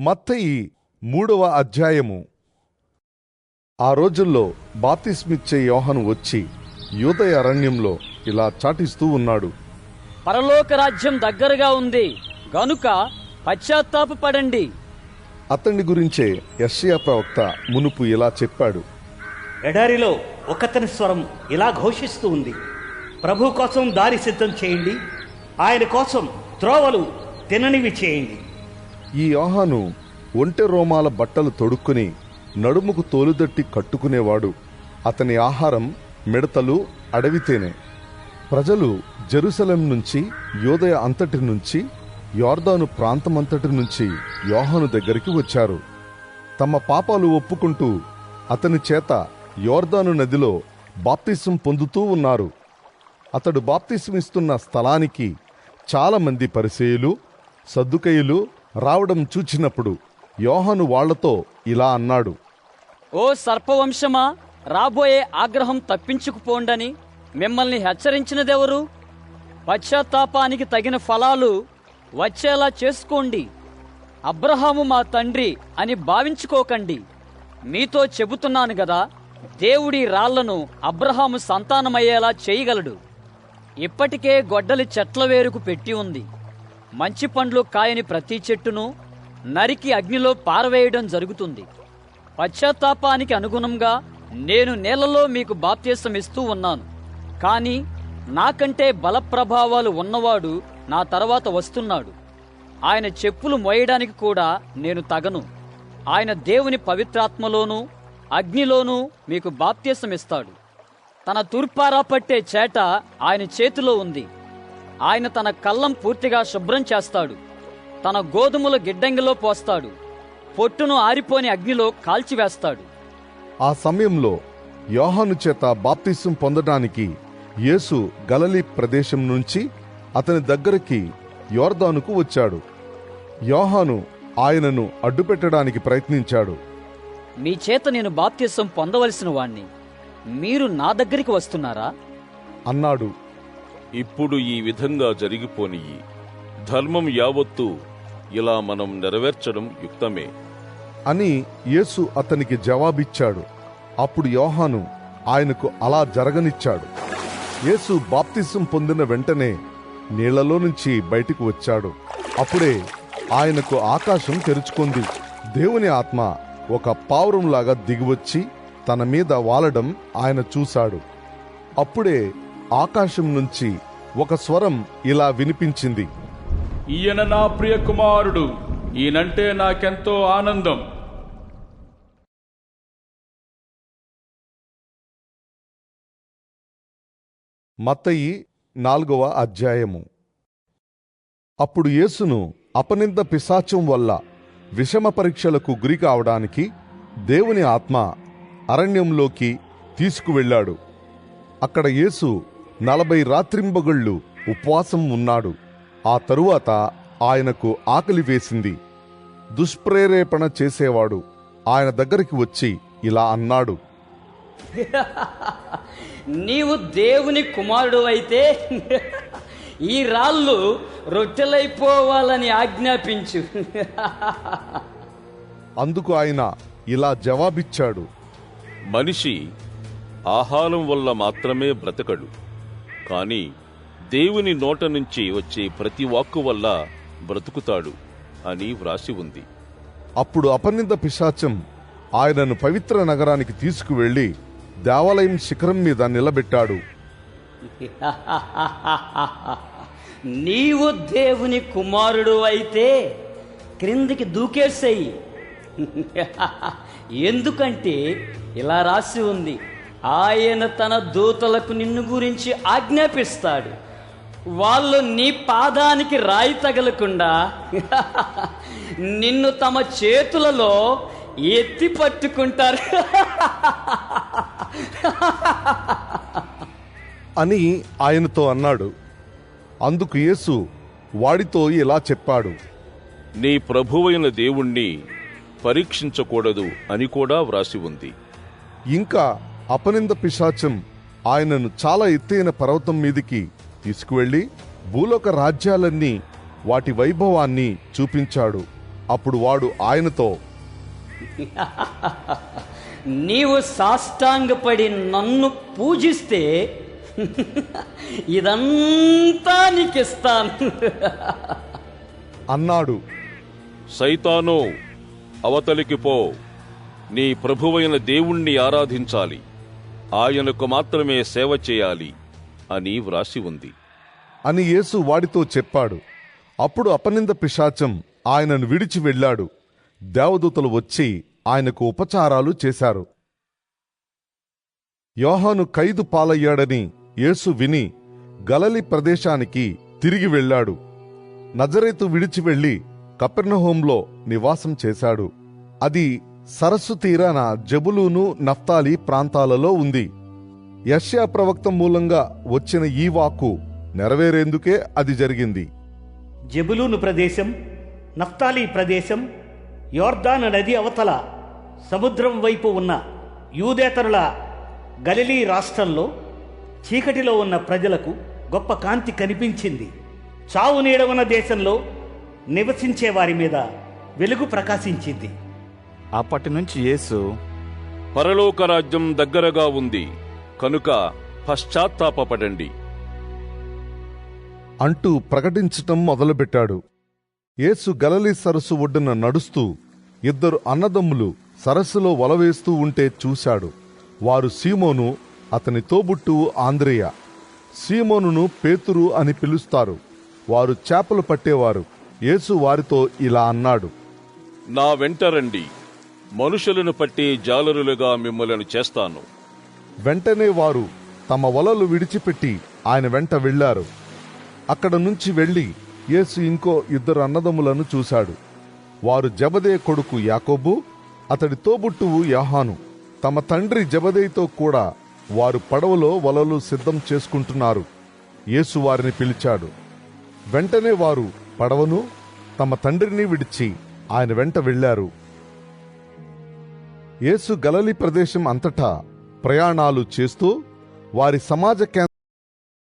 మత్తయి మూడవ అధ్యాయము. ఆ రోజుల్లో బాప్తిస్మిచ్చే యోహను వచ్చి యూదయ అరణ్యంలో ఇలా చాటిస్తూ ఉన్నాడు. పరలోక రాజ్యం దగ్గరగా ఉంది. గనుక పశ్చాత్తాపపడండి. అతని గురించే యెషయా ప్రవక్త మునుపు ఇలా చెప్పాడు. ఎడారిలో ఒకతని స్వరం ఇలా ఘోషిస్తూ ఉంది. ప్రభు కోసం దారి సిద్ధం చేయండి. ఆయన కోసం త్రోవలు తిననివి చేయండి. ఈ యోహాను ఒంటె రోమాల బట్టలు తొడుక్కుని నడుముకు తోలుదట్టి కట్టుకునేవాడు. అతని ఆహారం మిడతలు అడవితేనే ప్రజలు జెరూసలం నుంచి యోదయ అంతటి నుంచి యోర్దాను ప్రాంతమంతటి నుంచి యోహాను దగ్గరికి వచ్చారు. తమ పాపాలు ఒప్పుకుంటూ అతని చేత యోర్దాను నదిలో బాప్తిసం పొందుతూ ఉన్నారు. అతడు బాప్తిస్మిస్తున్న స్థలానికి చాలామంది పరిసేయులు సద్దుకయులు రావడం చూచినప్పుడు యోహను వాళ్ళతో ఇలా అన్నాడు ఓ సర్పవంశమా రాబోయే ఆగ్రహం తప్పించుకుపోండని మిమ్మల్ని హెచ్చరించినదెవరు? పశ్చాత్తాపానికి తగిన ఫలాలు వచ్చేలా చేసుకోండి. అబ్రహాము మా తండ్రి అని భావించుకోకండి. మీతో చెబుతున్నాను గదా దేవుడి రాళ్ళను అబ్రహాము సంతానమయ్యేలా చేయగలడు. ఇప్పటికే గొడ్డలి చెట్ల వేరుకు పెట్టి ఉంది. మంచి పండ్లు కాయని ప్రతి చెట్టును నరికి అగ్నిలో పారవేయడం జరుగుతుంది. పశ్చాత్తాపానికి అనుగుణంగా నేను నేలలో మీకు బాప్తీసం ఇస్తూ ఉన్నాను. కానీ నాకంటే బలప్రభావాలు ఉన్నవాడు నా తర్వాత వస్తున్నాడు. ఆయన చెప్పులు మోయడానికి కూడా నేను తగను. ఆయన దేవుని పవిత్రాత్మలోనూ అగ్నిలోనూ మీకు బాప్తీసం ఇస్తాడు తన తూర్పారా పట్టే చేట ఆయన చేతిలో ఉంది. ఆయన తన కళ్ళం పూర్తిగా శుభ్రం చేస్తాడు. తన గోధుమల గిడ్డంగిలో పోస్తాడు. పొట్టును ఆరిపోని అగ్నిలో కాల్చివేస్తాడు ఆ సమయంలో యోహాను చేత బాప్తిసం పొందడానికి యేసు గలలీ ప్రదేశం నుంచి అతని దగ్గరికి యోర్దానుకు వచ్చాడు. యోహాను ఆయనను అడ్డుపెట్టడానికి ప్రయత్నించాడు. మీ చేత నేను బాప్తీసం పొందవలసిన వాణ్ణి. మీరు నా దగ్గరికి వస్తున్నారా? అన్నాడు ఇప్పుడు ఈ విధంగా జరిగిపోనియి ధర్మం యావత్తు ఇలా మనం నెరవేర్చడం యుక్తమే. అని యేసు అతనికి జవాబిచ్చాడు. అప్పుడు యోహాను ఆయనకు అలా జరగనిచ్చాడు. యేసు బాప్తిసం పొందిన వెంటనే నీళ్ళలో నుంచి బయటికి వచ్చాడు. అప్పుడే ఆయనకు ఆకాశం తెరుచుకుంది. దేవుని ఆత్మ ఒక పావురంలాగా దిగివచ్చి తన మీద వాలడం ఆయన చూశాడు. అప్పుడే ఆకాశం నుంచి ఒక స్వరం ఇలా వినిపించింది. ఈయన నా ప్రియ కుమారుడు ఈయనంటే నాకెంతో ఆనందం. మత్తయి నాలుగవ అధ్యాయము. అప్పుడు యేసును అపనింద పిశాచం వల్ల విషమ పరీక్షలకు గురి కావడానికి దేవుని ఆత్మ అరణ్యంలోకి తీసుకువెళ్ళాడు. అక్కడ యేసు నలభై రాత్రింబగళ్ళు ఉపవాసం ఉన్నాడు. ఆ తరువాత ఆయనకు ఆకలి వేసింది. దుష్ప్రేరేపణ చేసేవాడు ఆయన దగ్గరికి వచ్చి ఇలా అన్నాడు. నీవు దేవుని కుమారుడు అయితే ఈ రాళ్ళు రొట్టెలైపోవాలని ఆజ్ఞాపించు. అందుకు ఆయన ఇలా జవాబిచ్చాడు. మనిషి ఆహారం వల్ల మాత్రమే బ్రతకడు. కాని దేవుని నోట నుంచి వచ్చే ప్రతి వాక్కు వల్ల బ్రతుకుతాడు అని వ్రాసి ఉంది. అప్పుడు అపనింద పిశాచం ఆయనను పవిత్ర నగరానికి తీసుకువెళ్ళి దేవాలయం శిఖరం మీద నిలబెట్టాడు. నీవు దేవుని కుమారుడు అయితే క్రిందికి దూకేసేయి. ఎందుకంటే ఇలా రాసి ఉంది ఆయన తన దూతలకు నిన్ను గురించి ఆజ్ఞాపిస్తాడు. వాళ్ళు నీ పాదానికి రాయి తగలకుండా నిన్ను తమ చేతులలో ఎత్తి పట్టుకుంటారు. అని ఆయనతో అన్నాడు. అందుకు యేసు వాడితో ఇలా చెప్పాడు. నీ ప్రభువైన దేవుణ్ణి పరీక్షించకూడదు అని కూడా వ్రాసి ఉంది. ఇంకా అపనింద పిశాచం ఆయనను చాలా ఎత్తైన పర్వతం మీదికి తీసుకువెళ్ళి భూలోక రాజ్యాలన్నీ వాటి వైభవాన్ని చూపించాడు. అప్పుడు వాడు ఆయనతో నీవు సాష్టాంగపడి నన్ను పూజిస్తే ఇదంతా నీకిస్తాను. అన్నాడు. సైతాను అవతలికి పో. నీ ప్రభువైన దేవుణ్ణి ఆరాధించాలి. ఆయనకు మాత్రమే సేవ చేయాలి అని వ్రాసి ఉంది. అని యేసు వాడితో చెప్పాడు. అప్పుడు అపనింద పిశాచం ఆయనను విడిచి వెళ్ళాడు. దేవదూతలు వచ్చి ఆయనకు ఉపచారాలు చేశారు. యోహాను ఖైదు పాలయ్యాడని యేసు విని గలలి ప్రదేశానికి తిరిగి వెళ్ళాడు. నజరేతు విడిచి వెళ్ళి కపెర్నహోంలో నివాసం చేశాడు. అది సరస్సు తీరాన జబులూను నఫ్తాలి ప్రాంతాలలో ఉంది. యష్యా ప్రవక్త మూలంగా వచ్చిన ఈ వాక్కు నెరవేరేందుకే అది జరిగింది. జబులూను ప్రదేశం నఫ్తాలి ప్రదేశం యోర్దాన్ నది అవతల సముద్రం వైపు ఉన్న యూదేతరుల గలిలీ రాష్ట్రంలో చీకటిలో ఉన్న ప్రజలకు గొప్ప కాంతి కనిపించింది. చావు నీడ ఉన్న దేశంలో నివసించే వారి మీద వెలుగు ప్రకాశించింది. అప్పటి నుంచి యేసు పరలోక రాజ్యం దగ్గరగా ఉంది. కనుక పశ్చాత్తాపపడండి. అంటూ ప్రకటించటం మొదలుపెట్టాడు. యేసు గలలీ సరస్సు ఒడ్డున నడుస్తూ ఇద్దరు అన్నదమ్ములు సరస్సులో వలవేస్తూ ఉంటే చూశాడు. వారు సీమోను అతని తోబుట్టువు ఆంద్రేయ. సీమోనును పేతురు అని పిలుస్తారు. వారు చేపలు పట్టేవారు. యేసు వారితో ఇలా అన్నాడు. నా వెంట రండి. మనుషులను పట్టి జాలరులుగా మిమ్మలను చేస్తాను. వెంటనే వారు తమ వలలు విడిచిపెట్టి ఆయన వెంట వెళ్ళారు అక్కడ నుంచి వెళ్ళి యేసు ఇంకో ఇద్దరు అన్నదమ్ములను చూశాడు. వారు జబదే కొడుకు యాకోబు అతడి తోబుట్టువు యాహాను. తమ తండ్రి జబదేతో కూడా వారు పడవలో వలలు సిద్ధం చేసుకుంటున్నారు. యేసు వారిని పిలిచాడు. వెంటనే వారు పడవను తమ తండ్రిని విడిచి ఆయన వెంట వెళ్ళారు యేసు గలలి ప్రదేశం అంతటా ప్రయాణాలు చేస్తూ వారి సమాజ కేంద్ర